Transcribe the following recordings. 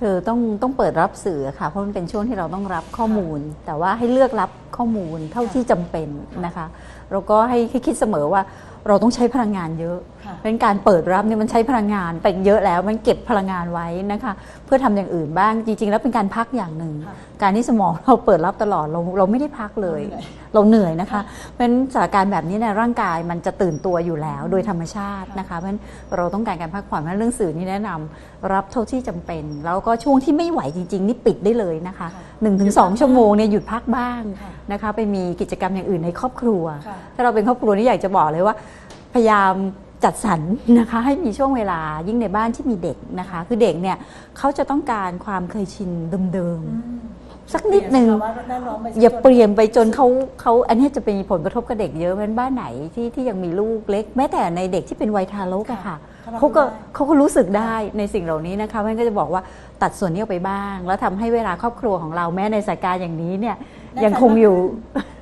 คือต้องต้องเปิดรับสื่อค่ะเพราะมันเป็นช่วงที่เราต้องรับข้อมูล แต่ว่าให้เลือกรับข้อมูลเท่าที่จำเป็นนะคะแล้วก็ให้ให้คิดเสมอว่า เราต้องใช้พลังงานเยอะค่ะเพราะฉะนั้นการเปิดรับเนี่ยมันใช้พลังงานไปเยอะแล้วมันเก็บพลังงานไว้นะคะเพื่อทำอย่างอื่นบ้างจริง ๆ แล้วเป็นการพักอย่างหนึ่งค่ะการที่สมองเราเปิดรับตลอดเราเราไม่ได้พักเลย เราเหนื่อยนะคะ เพราะฉะนั้นสถานการณ์แบบนี้ในยร่างกายมันจะตื่นตัวอยู่แล้วโดยธรรมชาตินะคะเพราะฉะนั้นเราต้องการการพักผ่อนเพราะฉะนั้นเรื่องสื่อนี่แนะนำรับเท่าที่จำเป็น แล้วก็ช่วงที่ไม่ไหวจริง ๆ นี่ปิดได้เลยนะคะ ค่ะ1นถึงสชั่วโมงเนี่ยหยุดพักบ้างค่ะนะคะไปมีกิจกรรมอย่างอื่นในครอบครัวค่ะถ้าเราเป็นครอบครัวนี่อยากจะบอกเลยว่า พยายามจัดสรรนะคะให้มีช่วงเวลายิ่งในบ้านที่มีเด็กนะคะ คือเด็กเนี่ยเขาจะต้องการความเคยชินเดิมๆสักนิดหนึ่งเปลี่ยสภาวะแวดล้อมไปอย่าเปลี่ยนไปจนเขาเขาอันนี้จะเป็นผลกระทบกับเด็กเยอะเพราะฉะนั้นบ้านไหนที่ที่ยังมีลูกเล็ก แม้แต่ในเด็กที่เป็นวัยทารกอะค่ะค่ะ เขาก็เขารับได้เขาก็รู้สึกได้ในสิ่งเหล่านี้นะคะเพราะฉะนั้นก็จะบอกว่าตัดส่วนนี้ออกไปบ้าง แล้วทำให้เวลาครอบครัวของเราแม้ในสถานการณ์อย่างนี้เนี่ยได้ยังคงอยู่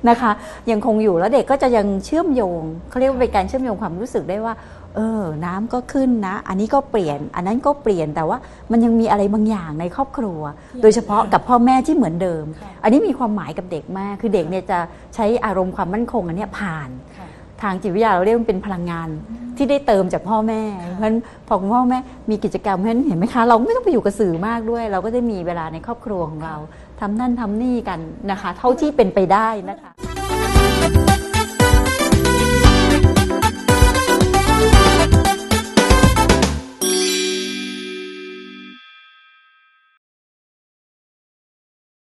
นะคะ ยังคงอยู่แล้วเด็กก็จะยังเชื่อมโยงเขาเรียกว่าเป็นการเชื่อมโยงความรู้สึกได้ว่า เออ น้ำก็ขึ้นนะ อันนี้ก็เปลี่ยน อันนั้นก็เปลี่ยนแต่ว่ามันยังมีอะไรบางอย่างในครอบครัว โดยเฉพาะกับพ่อแม่ที่เหมือนเดิมค่ะอันนี้มีความหมายกับเด็กมาก คือเด็กเนี่ยจะใช้อารมณ์ความมั่นคงอันเนี้ยผ่านค่ะทางจิตวิทยาเราเรียกมันเป็นพลังงาน ที่ได้เติมจากพ่อแม่เพราะฉะนั้นพอคุณพ่อแม่มีกิจกรรมเพราะฉะนั้นเห็นไหมคะเราไม่ต้องไปอยู่กับสื่อมากด้วย เราก็จะมีเวลาในครอบครัวของเราทำนั่นทำนี่กันนะคะ เท่าที่เป็นไปได้นะคะ